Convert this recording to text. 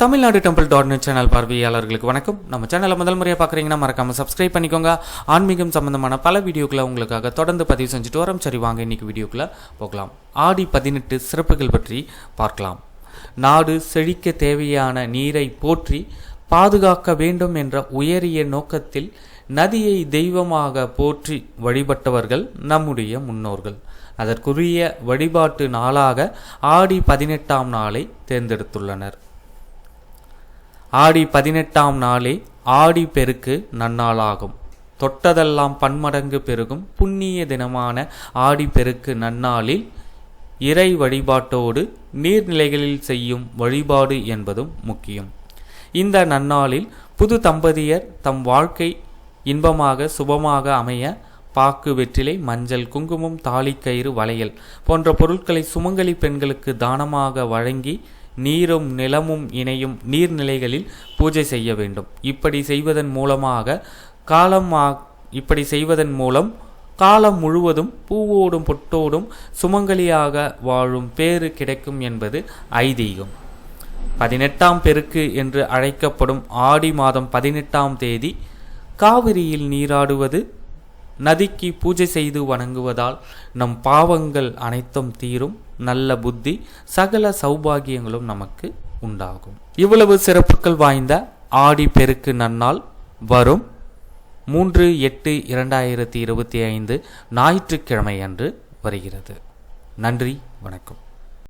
Tamil Nadu temple dot net channel பார்வையாளர்களுக்கு வணக்கம். நம்ம சேனலை முதல் முறையாக பார்க்குறீங்கன்னா மறக்காமல் சப்ஸ்கிரைப் பண்ணிக்கோங்க. ஆன்மீகம் சம்பந்தமான பல வீடியோக்களை உங்களுக்காக தொடர்ந்து பதிவு செஞ்சுட்டு வரோம். சரி வாங்க இன்னைக்கு வீடியோக்குள்ளே போகலாம். ஆடி பதினெட்டு சிறப்புகள் பற்றி பார்க்கலாம். நாடு செழிக்க தேவையான நீரை போற்றி பாதுகாக்க வேண்டும் என்ற உயரிய நோக்கத்தில் நதியை தெய்வமாக போற்றி வழிபட்டவர்கள் நம்முடைய முன்னோர்கள். அதற்குரிய வழிபாட்டு நாளாக ஆடி பதினெட்டாம் நாளை தேர்ந்தெடுத்துள்ளனர். ஆடி பதினெட்டாம் நாளே ஆடி பெருக்கு நன்னாளாகும். தொட்டதெல்லாம் பன்மடங்கு பெருகும். புண்ணிய தினமான ஆடி பெருக்கு நன்னாளில் இறை வழிபாட்டோடு நீர்நிலைகளில் செய்யும் வழிபாடு என்பதும் முக்கியம். இந்த நன்னாளில் புது தம்பதியர் தம் வாழ்க்கை இன்பமாக சுபமாக அமைய பாக்கு வெற்றிலை மஞ்சள் குங்குமம் தாலிக்கயிறு வளையல் போன்ற பொருட்களை சுமங்கலி பெண்களுக்கு தானமாக வழங்கி நீரும் நிலமும் இணையும் நீர்நிலைகளில் பூஜை செய்ய வேண்டும். இப்படி செய்வதன் மூலமாக காலம் இப்படி செய்வதன் மூலம் காலம் முழுவதும் பூவோடும் பொட்டோடும் சுமங்கலியாக வாழும் பேறு கிடைக்கும் என்பது ஐதீகம். பதினெட்டாம் பெருக்கு என்று அழைக்கப்படும் ஆடி மாதம் பதினெட்டாம் தேதி காவிரியில் நீராடுவது நதிக்கு பூஜை செய்து வணங்குவதால் நம் பாவங்கள் அனைத்தும் தீரும். நல்ல புத்தி சகல சௌபாகியங்களும் நமக்கு உண்டாகும். இவ்வளவு சிறப்புகள் வாய்ந்த ஆடி பெருக்கு நன்னால் வரும் மூன்று எட்டு இரண்டாயிரத்தி இருபத்தி ஐந்து ஞாயிற்றுக்கிழமை அன்று வருகிறது. நன்றி வணக்கம்.